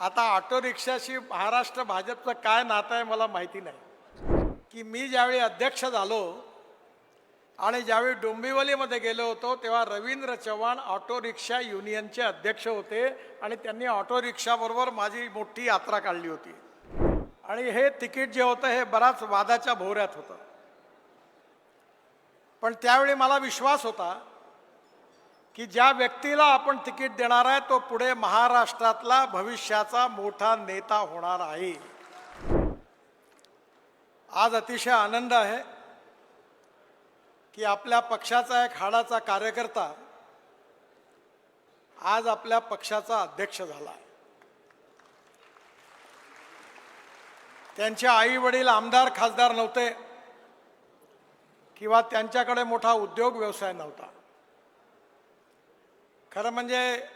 आता ऑटो रिक्षाशी महाराष्ट्र भाजपचं काय नातं आहे मला माहिती नाही. की मी ज्यावेळी अध्यक्ष झालो आणि ज्यावेळी डोंबिवलीमध्ये गेलो होतो तेव्हा रवींद्र चव्हाण ऑटो रिक्षा युनियनचे अध्यक्ष होते आणि त्यांनी ऑटो रिक्षाबरोबर माझी मोठी यात्रा काढली होती. आणि हे तिकीट जे होतं हे बराच वादाच्या भोवऱ्यात होतं. पण त्यावेळी मला विश्वास होता की ज्या व्यक्तीला आपण तिकीट देणार आहे तो पुढे महाराष्ट्रातला भविष्याचा मोठा नेता होणार आहे. आज अतिशय आनंद आहे की आपल्या पक्षाचा एक हाडाचा कार्यकर्ता आज आपल्या पक्षाचा अध्यक्ष झाला त्यांचे आई वडील आमदार खासदार नव्हते किंवा त्यांच्याकडे मोठा उद्योग व्यवसाय नव्हता. खरं म्हणजे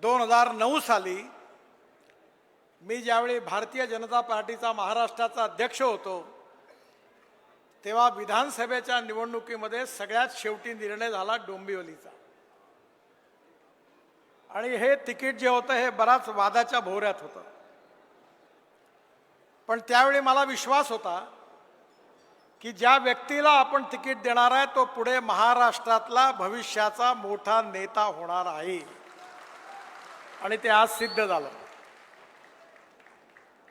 दोन हजार नऊ साली मी ज्यावेळी भारतीय जनता पार्टीचा महाराष्ट्राचा अध्यक्ष होतो तेव्हा विधानसभेच्या निवडणुकीमध्ये सगळ्यात शेवटी निर्णय झाला डोंबिवलीचा. आणि हे तिकीट जे होतं हे बराच वादाच्या भोवऱ्यात होतं. पण त्यावेळी मला विश्वास होता की ज्या व्यक्तीला आपण तिकीट देणार आहे तो पुढे महाराष्ट्रातला भविष्याचा मोठा नेता होणार आहे. आणि ते आज सिद्ध झालं.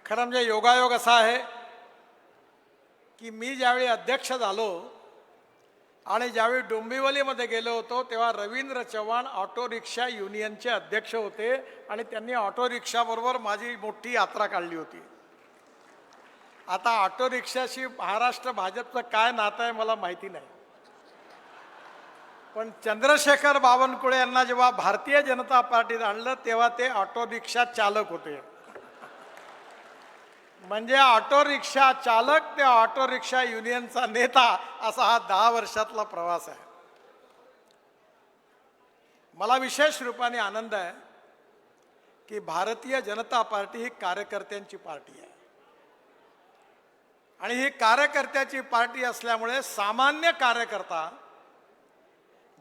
खरं म्हणजे योगायोग असा आहे की मी ज्यावेळी अध्यक्ष झालो आणि ज्यावेळी डोंबिवलीमध्ये गेलो होतो तेव्हा रवींद्र चव्हाण ऑटो रिक्षा युनियनचे अध्यक्ष होते आणि त्यांनी ऑटो रिक्षाबरोबर माझी मोठी यात्रा काढली होती. आता ऑटो रिक्षाशी महाराष्ट्र भाजपचं काय नातं आहे मला माहिती नाही. पण चंद्रशेखर बावनकुळे यांना जेव्हा भारतीय जनता पार्टीत आणलं तेव्हा ते ऑटो रिक्षा चालक होते. म्हणजे ऑटो रिक्षा चालक ते ऑटो रिक्षा युनियनचा नेता असा हा दहा वर्षातला प्रवास आहे. मला विशेष रूपाने आनंद आहे की भारतीय जनता पार्टी ही कार्यकर्त्यांची पार्टी आहे. आणि ही कार्यकर्त्याची पार्टी असल्यामुळे सामान्य कार्यकर्ता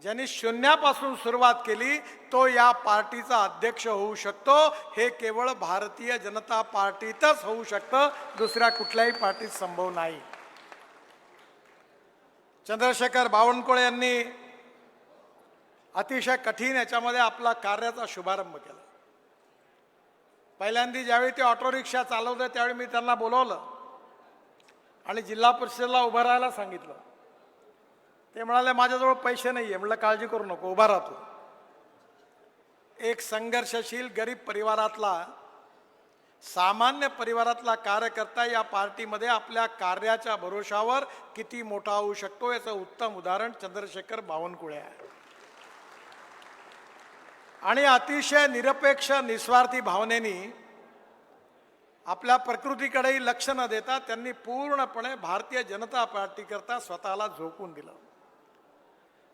ज्यांनी शून्यापासून सुरुवात केली तो या पार्टीचा अध्यक्ष होऊ शकतो. हे केवळ भारतीय जनता पार्टीतच होऊ शकतं. दुसऱ्या कुठल्याही पार्टीत संभव नाही. चंद्रशेखर बावनकुळे यांनी अतिशय कठीण याच्यामध्ये आपला कार्याचा शुभारंभ केला. पहिल्यांदा ज्यावेळी ते ऑटो रिक्षा चालवते त्यावेळी मी त्यांना बोलवलं. आणि जिल्हा परिषदेला उभं राहायला सांगितलं. ते म्हणाले माझ्याजवळ पैसे नाही आहे म्हटलं काळजी करू नको उभा राहतो. एक संघर्षशील गरीब परिवारातला सामान्य परिवारातला कार्यकर्ता या पार्टीमध्ये आपल्या कार्याच्या भरोशावर किती मोठा होऊ शकतो याचं उत्तम उदाहरण चंद्रशेखर बावनकुळे आहे. आणि अतिशय निरपेक्ष निस्वार्थी भावनेनी आपल्या प्रकृतीकडेही लक्ष न देता त्यांनी पूर्णपणे भारतीय जनता पार्टीकरता स्वतःला झोकून दिलं.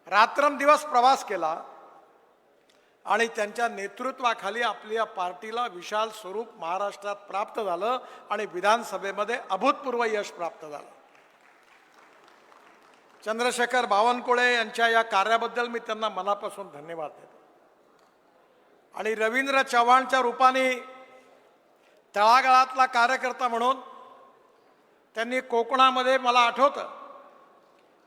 रात्रंदिवस प्रवास केला आणि त्यांच्या नेतृत्वाखाली आपल्या पार्टीला विशाल स्वरूप महाराष्ट्रात प्राप्त झालं आणि विधानसभेमध्ये अभूतपूर्व यश प्राप्त झालं. चंद्रशेखर बावनकुळे यांच्या या कार्याबद्दल मी त्यांना मनापासून धन्यवाद देतो. आणि रवींद्र चव्हाणच्या रूपाने तळागाळातला कार्यकर्ता म्हणून त्यांनी कोकणामध्ये मला आठवतं.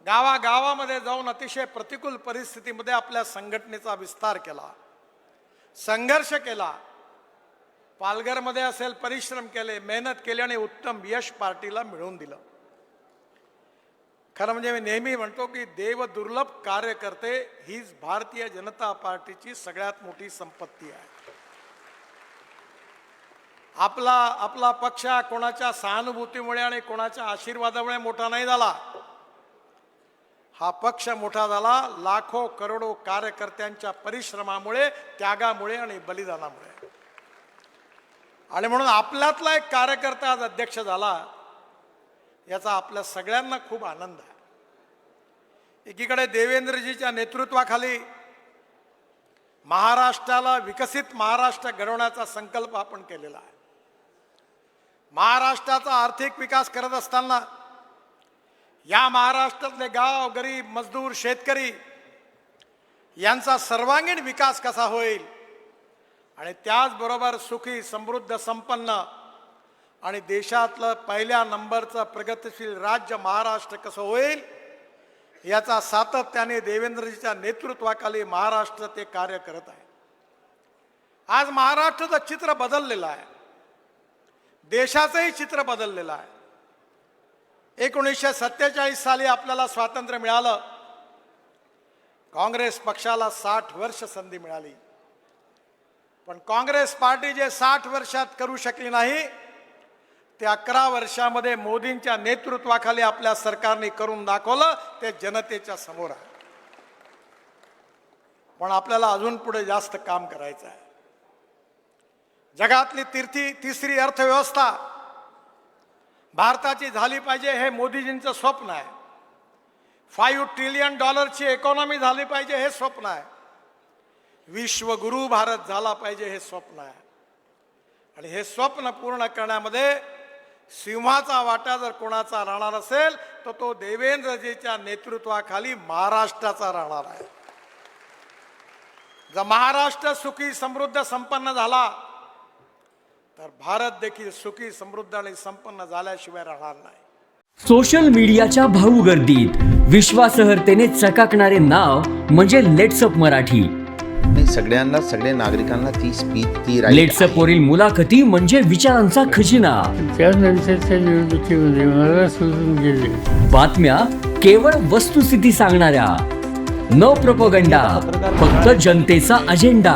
गावागावामध्ये जाऊन अतिशय प्रतिकूल परिस्थितीमध्ये आपल्या संघटनेचा विस्तार केला. संघर्ष केला. पालघरमध्ये असेल परिश्रम केले मेहनत केली आणि उत्तम यश पार्टीला मिळवून दिलं. खरं म्हणजे मी नेहमी म्हणतो की देव दुर्लभ कार्यकर्ते हीच भारतीय जनता पार्टीची सगळ्यात मोठी संपत्ती आहे. आपला आपला पक्ष कोणाच्या सहानुभूतीमुळे आणि कोणाच्या आशीर्वादामुळे मोठा नाही झाला. हा पक्ष मोठा झाला लाखो करोडो कार्यकर्त्यांच्या परिश्रमामुळे त्यागामुळे आणि बलिदानामुळे. आणि म्हणून आपल्यातला एक कार्यकर्ता आज अध्यक्ष झाला याचा आपल्या सगळ्यांना खूप आनंद आहे. एकीकडे देवेंद्रजीच्या नेतृत्वाखाली महाराष्ट्राला विकसित महाराष्ट्र घडवण्याचा संकल्प आपण केलेला आहे. महाराष्ट्राचा आर्थिक विकास करत असताना या महाराष्ट्रातले गाव गरीब मजदूर शेतकरी यांचा सर्वांगीण विकास कसा होईल? आणि त्याचबरोबर सुखी समृद्ध संपन्न आणि देशातलं पहिल्या नंबरचं प्रगतिशील राज्य महाराष्ट्र कसं होईल? याचा सातत्याने देवेंद्रजीच्या नेतृत्वाखाली महाराष्ट्र ते कार्य करत आहे. आज महाराष्ट्राचं चित्र बदललेलं आहे. देशाचंही चित्र बदललेलं आहे. एकोणीसशे सत्तेचाळीस साली आपल्याला स्वातंत्र्य मिळालं. काँग्रेस पक्षाला साठ वर्ष संधी मिळाली. पण काँग्रेस पार्टी जे साठ वर्षात करू शकली नाही ते अकरा वर्षामध्ये मोदींच्या नेतृत्वाखाली आपल्या सरकारने करून दाखवलं ते जनतेच्या समोर आहे. पण आपल्याला अजून पुढे जास्त काम करायचं आहे. जगातली तिरती तिसरी अर्थव्यवस्था भारताची झाली पाहिजे हे मोदीजींचं स्वप्न आहे. फाईव्ह ट्रिलियन डॉलरची इकॉनॉमी झाली पाहिजे हे स्वप्न आहे. विश्वगुरु भारत झाला पाहिजे हे स्वप्न आहे. आणि हे स्वप्न पूर्ण करण्यामध्ये सिंहाचा वाटा जर कोणाचा राहणार असेल तर तो देवेंद्रजीच्या नेतृत्वाखाली महाराष्ट्राचा राहणार आहे. जर महाराष्ट्र सुखी समृद्ध संपन्न झाला तर भारत देखील सुखी समृद्ध आणि संपन्न झाल्याशिवाय राहणार नाही. सोशल मीडियाच्या भाऊ गर्दीत विश्वासार्हतेने चकाकणारे नाव म्हणजे लेट्सअप मराठी. नाही सगळ्यांना सगळ्या नागरिकांना ती स्पीच ती right लेट्सअप आहे. वरील मुलाखती म्हणजे विचारांचा खजिना. त्यानंतरच्या निवडणुकीमध्ये मला सोडून गेले. बातम्या केवळ वस्तुस्थिती सांगणाऱ्या. न प्रपोगंडा फक्त जनतेचा अजेंडा.